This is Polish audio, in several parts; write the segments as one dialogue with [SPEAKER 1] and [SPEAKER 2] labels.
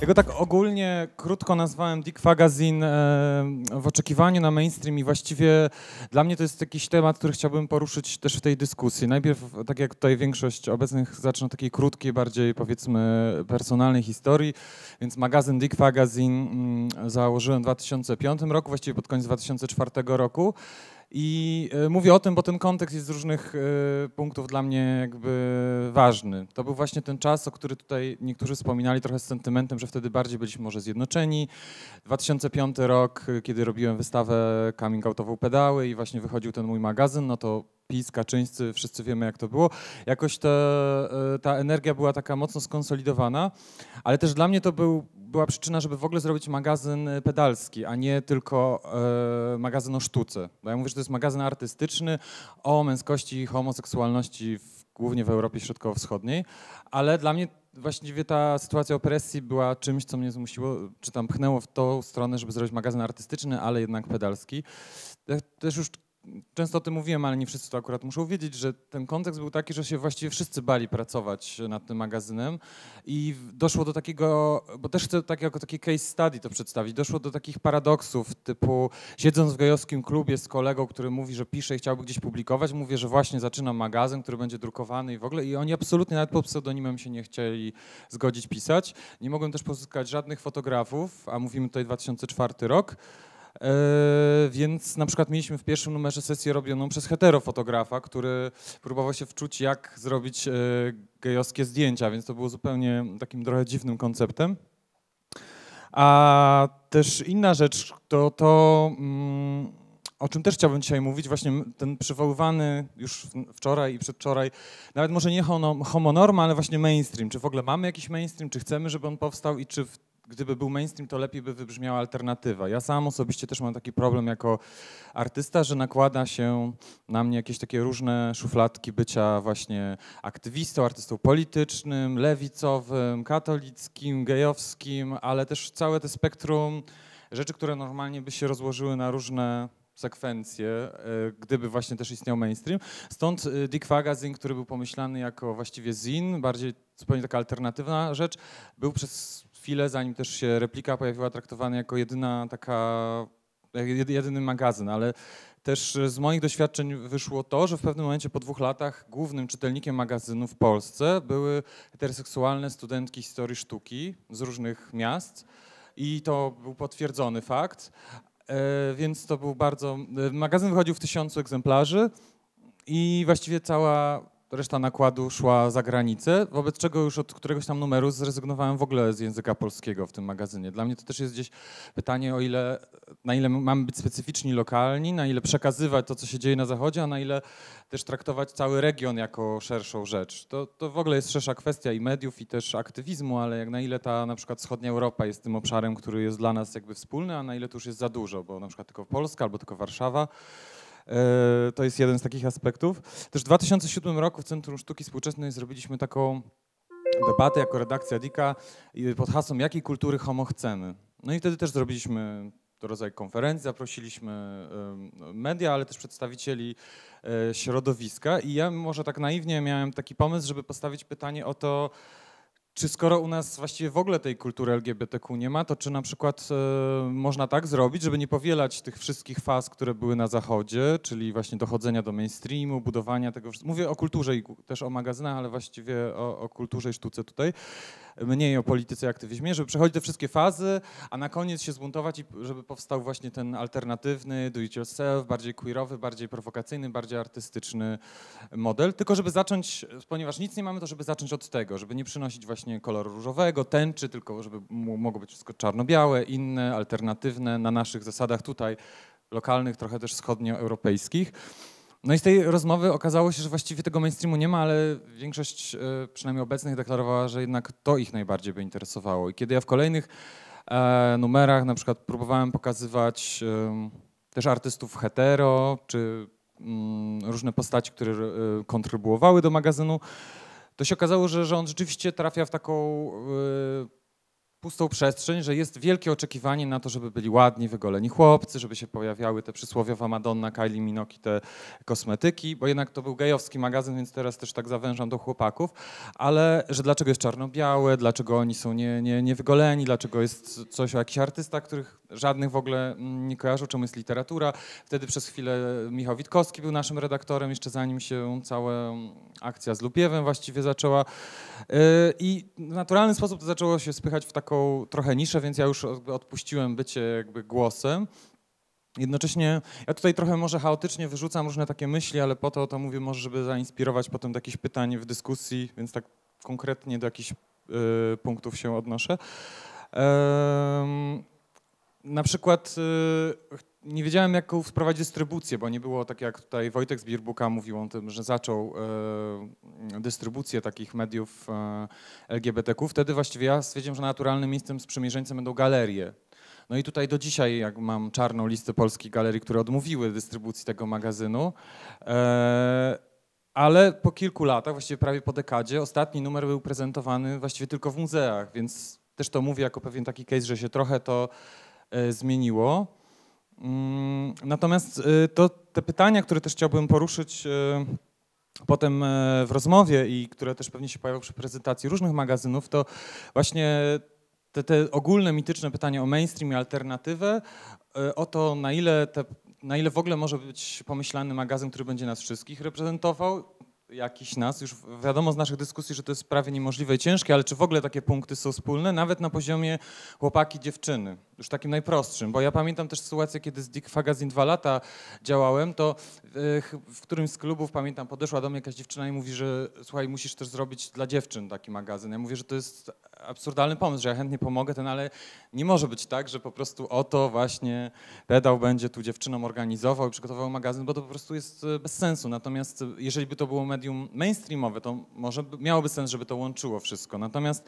[SPEAKER 1] Ja go tak ogólnie krótko nazwałem Dick Magazine e, w oczekiwaniu na mainstream i właściwie dla mnie to jest jakiś temat, który chciałbym poruszyć też w tej dyskusji. Najpierw, tak jak tutaj większość obecnych, zacznę od takiej krótkiej, bardziej powiedzmy personalnej historii, więc magazyn Dick Magazine mm, założyłem w 2005 roku, właściwie pod koniec 2004 roku. I e, mówię o tym, bo ten kontekst jest z różnych e, punktów dla mnie jakby ważny. To był właśnie ten czas, o który tutaj niektórzy wspominali trochę z sentymentem, że wtedy bardziej byliśmy może zjednoczeni. 2005 rok, e, kiedy robiłem wystawę coming outową pedały i właśnie wychodził ten mój magazyn, no to PiS, Kaczyńscy, wszyscy wiemy jak to było. Jakoś ta, ta energia była taka mocno skonsolidowana, ale też dla mnie to był była przyczyna, żeby w ogóle zrobić magazyn e, pedalski, a nie tylko e, magazyn o sztuce. Bo ja mówię, że to jest magazyn artystyczny o męskości i homoseksualności w, głównie w Europie Środkowo-Wschodniej, ale dla mnie właściwie ta sytuacja opresji była czymś, co mnie zmusiło, czy tam pchnęło w tą stronę, żeby zrobić magazyn artystyczny, ale jednak pedalski. Też już często o tym mówiłem, ale nie wszyscy to akurat muszą wiedzieć, że ten kontekst był taki, że się właściwie wszyscy bali pracować nad tym magazynem i doszło do takiego, bo też chcę tak jako taki case study to przedstawić, doszło do takich paradoksów typu siedząc w gejowskim klubie z kolegą, który mówi, że pisze i chciałby gdzieś publikować, mówię, że właśnie zaczynam magazyn, który będzie drukowany i w ogóle i oni absolutnie nawet pod pseudonimem się nie chcieli zgodzić pisać. Nie mogłem też pozyskać żadnych fotografów, a mówimy tutaj 2004 rok. E, więc na przykład mieliśmy w pierwszym numerze sesję robioną przez heterofotografa, który próbował się wczuć, jak zrobić e, gejowskie zdjęcia, więc to było zupełnie takim trochę dziwnym konceptem. A też inna rzecz to to, mm, o czym też chciałbym dzisiaj mówić, właśnie ten przywoływany już wczoraj i przedwczoraj, nawet może nie homonorma, ale właśnie mainstream. Czy w ogóle mamy jakiś mainstream, czy chcemy, żeby on powstał i czy w gdyby był mainstream, to lepiej by wybrzmiała alternatywa. Ja sam osobiście też mam taki problem jako artysta, że nakłada się na mnie jakieś takie różne szufladki bycia właśnie aktywistą, artystą politycznym, lewicowym, katolickim, gejowskim, ale też całe te spektrum rzeczy, które normalnie by się rozłożyły na różne sekwencje, e, gdyby właśnie też istniał mainstream. Stąd e, Dick Magazine, który był pomyślany jako właściwie zin, bardziej zupełnie taka alternatywna rzecz, był przez chwilę, zanim też się replika pojawiła, traktowany jako jedyna taka, jedyny magazyn, ale też z moich doświadczeń wyszło to, że w pewnym momencie po dwóch latach głównym czytelnikiem magazynu w Polsce były heteroseksualne studentki historii sztuki z różnych miast i to był potwierdzony fakt, e, więc to był bardzo... E, magazyn wychodził w tysiącu egzemplarzy i właściwie cała reszta nakładu szła za granicę, wobec czego już od któregoś tam numeru zrezygnowałem w ogóle z języka polskiego w tym magazynie. Dla mnie to też jest gdzieś pytanie, o ile, na ile mamy być specyficzni, lokalni, na ile przekazywać to, co się dzieje na Zachodzie, a na ile też traktować cały region jako szerszą rzecz. To, to w ogóle jest szersza kwestia i mediów, i też aktywizmu, ale jak na ile ta na przykład wschodnia Europa jest tym obszarem, który jest dla nas jakby wspólny, a na ile to już jest za dużo, bo na przykład tylko Polska albo tylko Warszawa. E, to jest jeden z takich aspektów. Też w 2007 roku w Centrum Sztuki Współczesnej zrobiliśmy taką debatę jako redakcja DIKA pod hasłem jakiej kultury homo chcemy. No i wtedy też zrobiliśmy rodzaj konferencji, zaprosiliśmy media, ale też przedstawicieli e, środowiska i ja może tak naiwnie miałem taki pomysł, żeby postawić pytanie o to, czy skoro u nas właściwie w ogóle tej kultury LGBTQ nie ma, to czy na przykład e, można tak zrobić, żeby nie powielać tych wszystkich faz, które były na zachodzie, czyli właśnie dochodzenia do mainstreamu, budowania tego Mówię o kulturze i też o magazynach, ale właściwie o, o kulturze i sztuce tutaj mniej o polityce i aktywizmie, żeby przechodzić te wszystkie fazy, a na koniec się zbuntować i żeby powstał właśnie ten alternatywny, do it yourself, bardziej queerowy, bardziej prowokacyjny, bardziej artystyczny model. Tylko żeby zacząć, ponieważ nic nie mamy, to żeby zacząć od tego, żeby nie przynosić właśnie koloru różowego, tęczy, tylko żeby mogło być wszystko czarno-białe, inne, alternatywne, na naszych zasadach tutaj lokalnych, trochę też wschodnioeuropejskich. No i z tej rozmowy okazało się, że właściwie tego mainstreamu nie ma, ale większość e, przynajmniej obecnych deklarowała, że jednak to ich najbardziej by interesowało. I kiedy ja w kolejnych e, numerach na przykład próbowałem pokazywać też artystów hetero, czy mm, różne postaci, które e, kontrybuowały do magazynu, to się okazało, że, że on rzeczywiście trafia w taką pustą przestrzeń, że jest wielkie oczekiwanie na to, żeby byli ładni, wygoleni chłopcy, żeby się pojawiały te przysłowiowa Madonna, Kylie Minogue, te kosmetyki, bo jednak to był gejowski magazyn, więc teraz też tak zawężam do chłopaków, ale że dlaczego jest czarno-białe, dlaczego oni są nie, nie, niewygoleni, dlaczego jest coś o jakichś artystach, których żadnych w ogóle mm, nie kojarzą, czemu jest literatura. Wtedy przez chwilę Michał Witkowski był naszym redaktorem, jeszcze zanim się cała akcja z Lubiewem właściwie zaczęła. Yy, I w naturalny sposób to zaczęło się spychać w taką trochę niszę, więc ja już odpuściłem bycie jakby głosem. Jednocześnie ja tutaj trochę może chaotycznie wyrzucam różne takie myśli, ale po to to mówię może, żeby zainspirować potem do jakichś pytań w dyskusji, więc tak konkretnie do jakichś y, punktów się odnoszę. na przykład y, nie wiedziałem, jak wprowadzić dystrybucję, bo nie było tak jak tutaj Wojtek z Beerbooka mówił o tym, że zaczął e, dystrybucję takich mediów e, LGBTQ. Wtedy właściwie ja stwierdziłem, że naturalnym miejscem sprzymierzeńcem będą galerie. No i tutaj do dzisiaj, jak mam czarną listę polskich galerii, które odmówiły dystrybucji tego magazynu, e, ale po kilku latach, właściwie prawie po dekadzie, ostatni numer był prezentowany właściwie tylko w muzeach, więc też to mówię jako pewien taki case, że się trochę to e, zmieniło. Mm, natomiast to te pytania, które też chciałbym poruszyć potem e, w rozmowie i które też pewnie się pojawią przy prezentacji różnych magazynów, to właśnie te, te ogólne, mityczne pytania o mainstream i alternatywę, e, o to na ile, te, na ile w ogóle może być pomyślany magazyn, który będzie nas wszystkich reprezentował, jakiś nas. Już wiadomo z naszych dyskusji, że to jest prawie niemożliwe i ciężkie, ale czy w ogóle takie punkty są wspólne, nawet na poziomie chłopaki, dziewczyny, już takim najprostszym, bo ja pamiętam też sytuację, kiedy z Dick Fagazin dwa lata działałem, to w którymś z klubów, pamiętam, podeszła do mnie jakaś dziewczyna i mówi, że słuchaj, musisz też zrobić dla dziewczyn taki magazyn. Ja mówię, że to jest absurdalny pomysł, że ja chętnie pomogę ten, ale nie może być tak, że po prostu oto właśnie pedał będzie tu dziewczynom organizował i przygotował magazyn, bo to po prostu jest e, bez sensu. Natomiast jeżeli by to było medium mainstreamowe, to może miałoby sens, żeby to łączyło wszystko. Natomiast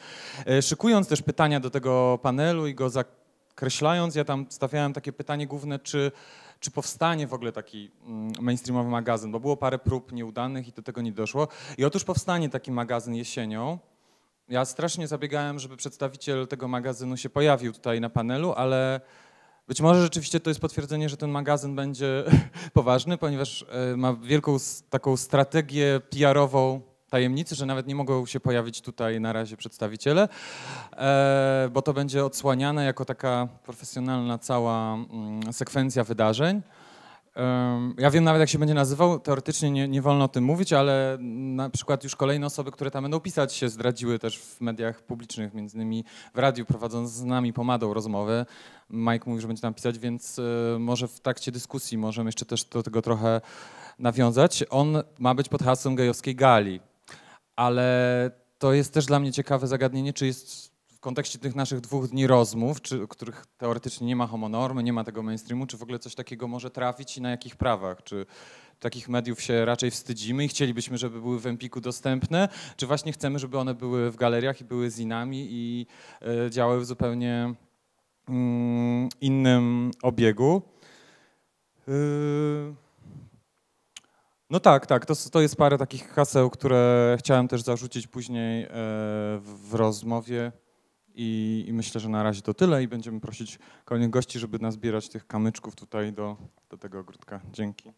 [SPEAKER 1] e, szykując też pytania do tego panelu i go zakreślając, ja tam stawiałem takie pytanie główne, czy czy powstanie w ogóle taki mm, mainstreamowy magazyn, bo było parę prób nieudanych i do tego nie doszło. I otóż powstanie taki magazyn jesienią. Ja strasznie zabiegałem, żeby przedstawiciel tego magazynu się pojawił tutaj na panelu, ale być może rzeczywiście to jest potwierdzenie, że ten magazyn będzie poważny, ponieważ e, ma wielką taką strategię PR-ową tajemnicy, że nawet nie mogą się pojawić tutaj na razie przedstawiciele, e, bo to będzie odsłaniane jako taka profesjonalna cała mm, sekwencja wydarzeń. Ja wiem nawet, jak się będzie nazywał, teoretycznie nie, nie, wolno o tym mówić, ale na przykład już kolejne osoby, które tam będą pisać, się zdradziły też w mediach publicznych, między innymi w radiu, prowadząc z nami pomadą rozmowę. Mike mówi, że będzie tam pisać, więc e, może w trakcie dyskusji możemy jeszcze też do tego trochę nawiązać. On ma być pod hasłem gejowskiej gali, ale to jest też dla mnie ciekawe zagadnienie, czy jest w kontekście tych naszych dwóch dni rozmów, czy, których teoretycznie nie ma homonormy, nie ma tego mainstreamu, czy w ogóle coś takiego może trafić i na jakich prawach? Czy takich mediów się raczej wstydzimy i chcielibyśmy, żeby były w Empiku dostępne, czy właśnie chcemy, żeby one były w galeriach i były zinami i y, działały w zupełnie y, innym obiegu? Y no tak, tak. To, to jest parę takich haseł, które chciałem też zarzucić później w rozmowie. I, I, myślę, że na razie to tyle i będziemy prosić kolejnych gości, żeby nazbierać tych kamyczków tutaj do, do tego ogródka. Dzięki.